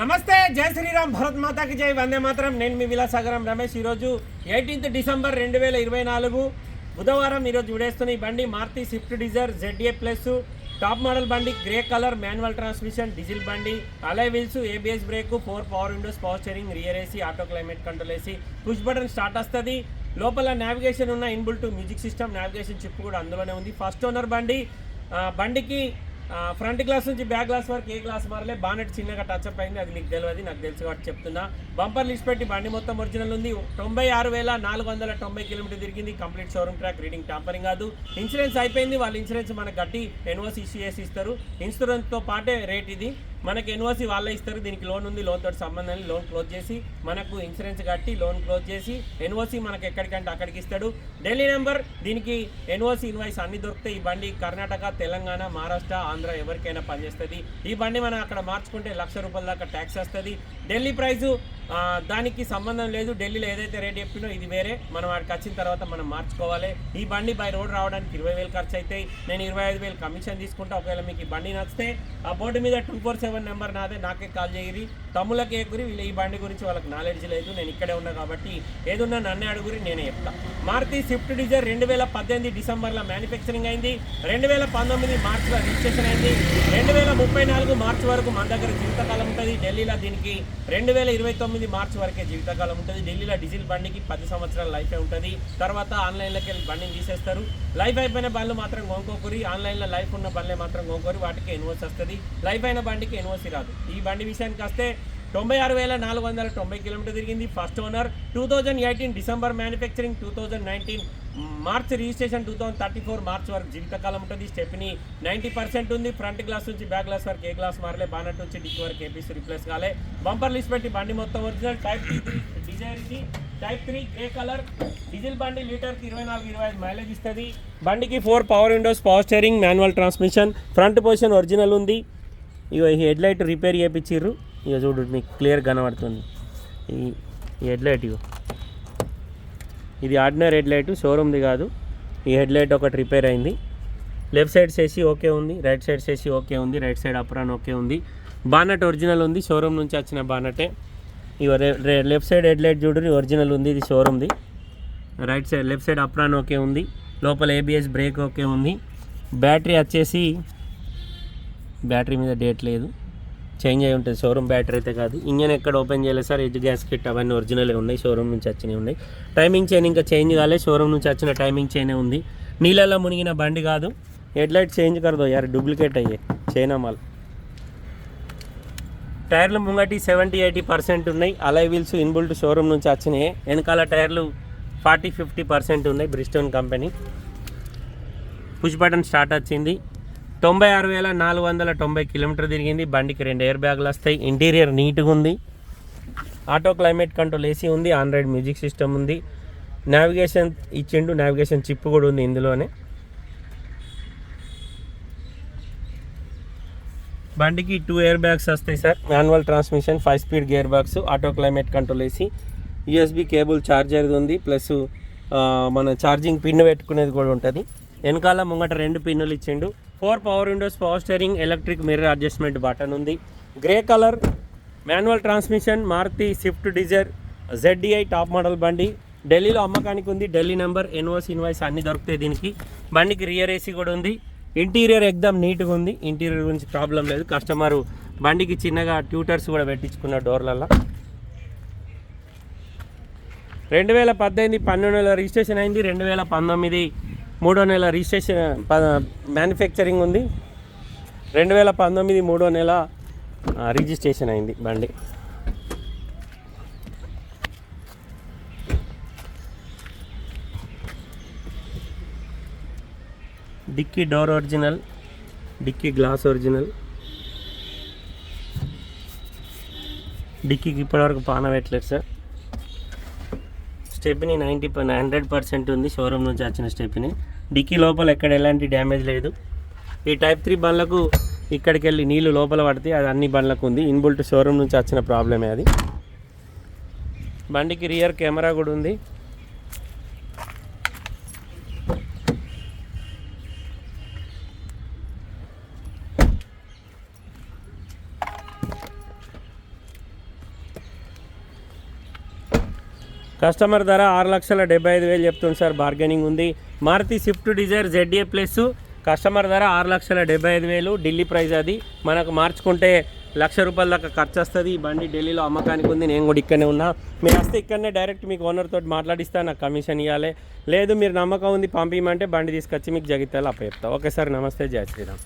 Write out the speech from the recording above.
నమస్తే జై శ్రీరామ్ భరత్ మాతాకి జై వందే మాత్రం. నేను మీ విలాసాగరం రమేష్. ఈరోజు ఎయిటీన్త్ డిసెంబర్ రెండు వేల ఇరవై నాలుగు బుధవారం ఈరోజు విడేస్తున్న ఈ బండి Maruti Swift Dzire ZA plus top model బండి grey colour manual transmission diesel బండి alloy wheels ABS brake four power windows power steering rear AC auto climate control AC push button start వస్తుంది. లోపల నావిగేషన్ ఉన్న inbuilt music system navigation chip కూడా అందులోనే ఉంది. First owner బండి బండికి front glass నుంచి బ్యాక్ గ్లాస్ వరకు ఏ గ్లాస్ మారలే బానెట్ చిన్నగా టచ్ అప్ అయింది అది మీకు తెలియదు నాకు తెలుసు కాబట్టి చెప్తున్నా. బంపర్ లిస్ట్ పెట్టి బండి మొత్తం ఒరిజినల్ ఉంది. తొంభై ఆరు వేల నాలుగు వందల తొంభై కిలోమీటర్ తిరిగింది. Complete showroom track reading tampering కాదు. ఇన్సూరెన్స్ అయిపోయింది. వాళ్ళ ఇన్సూరెన్స్ మనకు గట్టి ఎన్ఓసి ఇష్యూ చేసి ఇస్తారు. ఇన్సూరెన్స్తో పాటే రేట్ ఇది. మనకి ఎన్ఓసి వాళ్ళే ఇస్తారు. దీనికి లోన్ ఉంది లోన్ తోటి సంబంధం లోన్ క్లోజ్ చేసి మనకు ఇన్సూరెన్స్ కట్టి లోన్ క్లోజ్ చేసి ఎన్ఓసి మనకి ఎక్కడికంటే అక్కడికి ఇస్తాడు. ఢిల్లీ నెంబర్ దీనికి ఎన్ఓసి ఇన్వాయిస్ అన్ని దొరుకుతాయి. ఈ బండి కర్ణాటక తెలంగాణ మహారాష్ట్ర ఆంధ్ర ఎవరికైనా పనిచేస్తుంది. ఈ బండి మనం అక్కడ మార్చుకుంటే లక్ష రూపాయల దాకా ట్యాక్స్ వస్తుంది. ఢిల్లీ ప్రైజు దానికి సంబంధం లేదు. ఢిల్లీలో ఏదైతే రేట్ చెప్పినో ఇది వేరే. మనం వాడికి వచ్చిన తర్వాత మనం మార్చుకోవాలి. ఈ బండి బై రోడ్ రావడానికి ఇరవై వేలు ఖర్చు అవుతాయి నేను ఇరవై ఐదు వేలు కమిషన్ తీసుకుంటా. ఒకవేళ మీకు ఈ బండి నచ్చితే ఆ బోర్డు మీద టూ ఫోర్ సెవెన్ నెంబర్ నాదే. నాకే కాల్ చేయరి. తమ్ములకి ఎగురి వీళ్ళు ఈ బండి గురించి వాళ్ళకి నాలెడ్జ్ లేదు. నేను ఇక్కడే ఉన్నా కాబట్టి ఏదున్నా నన్నే అడుగురి నేనే చెప్తా. మారుతి స్విఫ్ట్ డిజైర్ రెండు వేల పద్దెనిమిది డిసెంబర్లో మ్యానుఫ్యాక్చరింగ్ అయింది. రెండు వేల పంతొమ్మిది మార్చిలో రిజిస్ట్రేషన్ అయింది. రెండు వేల ముప్పై నాలుగు మార్చి వరకు మన దగ్గర జీవితకాలం ఉంటుంది. ఢిల్లీలో దీనికి రెండు వేల ఇరవై తొమ్మిది మార్చి వరకే జీవితకాలం ఉంటుంది. ఢిల్లీలో డీజిల్ బండికి పది సంవత్సరాల లైఫ్ ఉంటుంది. తర్వాత ఆన్లైన్లోకి వెళ్ళి బండిని తీసేస్తారు. లైఫ్ అయిపోయిన బండ్లు మాత్రం కొనుక్కోకూరి ఆన్లైన్లో లైఫ్ ఉన్న బండ్లే మాత్రం కొనుక్కోరి వాటికి ఎన్ఓసి వస్తుంది. లైఫ్ అయిన బండికి ఎన్ఓసి రాదు. ఈ బండి విషయానికి వస్తే తొంభై ఆరు వేల నాలుగు వందల తొంభై కిలోమీటర్ తిరిగింది. First owner two thousand eighteen December manufacturing two thousand nineteen March registration two thousand thirty four March వరకు జీవితకాలం ఉంటుంది. స్టెప్ని నైంటీ పర్సెంట్ ఉంది. ఫ్రంట్ గ్లాస్ నుంచి బ్యాక్ గ్లాస్ వరకు ఏ గ్లాస్ మారలే. బానట్ నుంచి డిక్ వరకు ఏపీసీ రిప్లేస్ కాలే. బంపర్ లిస్ట్ పెట్టి బండి మొత్తం ఒరిజినల్ టైప్ త్రీ డిజైర్ ఇది. Type three grey colour diesel బండి లీటర్కి ఇరవై నాలుగు ఇరవై ఐదు మైలేజ్ ఇస్తుంది. బండికి four power windows power steering manual transmission front position original ఉంది. ఇగో హెడ్ లైట్ రిపేర్ చేయించారు ఇక చూడు మీకు క్లియర్ కనబడుతుంది. ఈ ఈ హెడ్ ఇగో. ఇది ఆర్డినరీ హెడ్ లైట్ షోరూమ్ది కాదు. ఈ హెడ్లైట్ ఒకటి రిపేర్ అయింది. లెఫ్ట్ సైడ్ చేసి ఓకే ఉంది రైట్ సైడ్ చేసి ఓకే ఉంది రైట్ సైడ్ అప్రాన్ ఓకే ఉంది. బానట్ ఒరిజినల్ ఉంది షోరూమ్ నుంచి వచ్చిన బానటే. ఇగో లెఫ్ట్ సైడ్ హెడ్లైట్ చూడు ఒరిజినల్ ఉంది ఇది షోరూమ్ది right side left side apron okay ఉంది. లోపల ఏబిఎస్ బ్రేక్ ఓకే ఉంది. బ్యాటరీ వచ్చేసి బ్యాటరీ మీద డేట్ లేదు. చేంజ్ అయి ఉంటుంది. షోరూమ్ బ్యాటరీ అయితే కాదు. ఇంజన్ ఎక్కడ ఓపెన్ చేయలేదు సార్. ఎడ్జ్ గ్యాస్ కిట్ అవన్నీ ఒరిజినలే ఉన్నాయి. షోరూమ్ నుంచి వచ్చినవి ఉన్నాయి. టైమింగ్ చైన్ ఇంకా చేంజ్ కాలే. షోరూమ్ నుంచి వచ్చిన టైమింగ్ చైనే ఉంది. నీళ్ళలో మునిగిన బండి కాదు. హెడ్లైట్ చేంజ్ కరదో యార్ డూప్లికేట్ అయ్యే చైనా మాల్ టైర్లు ముంగటి సెవెంటీ ఎయిటీ పర్సెంట్ ఉన్నాయి. అలై వీల్స్ ఇన్బుల్ట్ షోరూమ్ నుంచి వచ్చినాయి. వెనకాల టైర్లు ఫార్టీ ఫిఫ్టీ పర్సెంట్ ఉన్నాయి. Bridgestone company push button start వచ్చింది. తొంభై ఆరు వేల నాలుగు వందల తొంభై కిలోమీటర్ తిరిగింది. బండికి రెండు ఎయిర్ బ్యాగులు వస్తాయి. ఇంటీరియర్ నీట్గా ఉంది. ఆటో క్లైమేట్ కంట్రోల్ ఏసీ ఉంది. ఆండ్రాయిడ్ మ్యూజిక్ సిస్టమ్ ఉంది. నావిగేషన్ ఇచ్చిండు. నావిగేషన్ చిప్ కూడా ఉంది ఇందులోనే. బండికి టూ ఎయిర్ బ్యాగ్స్ వస్తాయి sir. Manual transmission five speed gear box auto climate control AC USB cable చార్జర్ది ఉంది. ప్లస్ మన ఛార్జింగ్ పిన్ పెట్టుకునేది కూడా ఉంటుంది. వెనకాల ముంగట రెండు పిన్నులు ఇచ్చిండు. Four power windows power steering electric mirror adjustment button ఉంది. Grey colour manual transmission Maruti Swift Dzire ZDI top model బండి. ఢిల్లీలో అమ్మకానికి ఉంది. ఢిల్లీ నెంబర్ ఎన్ఓస్ ఇన్వాయిస్ అన్ని దొరుకుతాయి దీనికి. బండికి రియర్ ఏసీ కూడా ఉంది. ఇంటీరియర్ ఎగ్దమ్ నీట్గా ఉంది. ఇంటీరియర్ గురించి ప్రాబ్లం లేదు. కస్టమర్ బండికి చిన్నగా ట్యూటర్స్ కూడా పెట్టించుకున్న డోర్లలో రెండు వేల పద్దెనిమిది పన్నెండు రిజిస్ట్రేషన్ అయింది. రెండు వేల పంతొమ్మిది మూడో నెల రిజిస్ట్రేషన్ మ్యానుఫ్యాక్చరింగ్ ఉంది. రెండు వేల పంతొమ్మిది మూడో నెల రిజిస్ట్రేషన్ అయింది బండి. Dickey door original dickey glass original. డిక్కీకి ఇప్పటివరకు పాన పెట్టలేదు sir. Stepney ninety hundred percent ఉంది షోరూమ్ నుంచి వచ్చిన స్టెప్ని. డిక్కీ లోపల ఎక్కడ ఎలాంటి డ్యామేజ్ లేదు. ఈ టైప్ త్రీ బండ్లకు ఇక్కడికి వెళ్ళి నీళ్ళు లోపల పడితే అది అన్ని బండ్లకు ఉంది. ఇన్బుల్ట్ షోరూమ్ నుంచి వచ్చిన ప్రాబ్లమే అది. బండికి రియర్ కెమెరా కూడా ఉంది. కస్టమర్ ధర ఆరు లక్షల డెబ్బై ఐదు వేలు చెప్తుంది సార్. బార్గెనింగ్ ఉంది. Maruti Swift Dzire ZA plus. Customer ధర ఆరు లక్షల డెబ్బై ఐదు వేలు. ఢిల్లీ ప్రైస్ అది. మనకు మార్చుకుంటే లక్ష రూపాయల దాకా ఖర్చు వస్తుంది. ఈ బండి ఢిల్లీలో అమ్మకానికి ఉంది. నేను కూడా ఇక్కడనే ఉన్నా. మీరు వస్తే ఇక్కడనే డైరెక్ట్ మీకు ఓనర్ తోటి మాట్లాడిస్తా. నాకు కమిషన్ ఇవ్వాలి లేదు మీరు నమ్మకం ఉంది పంపించమంటే బండి తీసుకొచ్చి మీకు జగిత్యాలు అప్ప ఓకే సార్ నమస్తే. జయ శ్రీరామ్.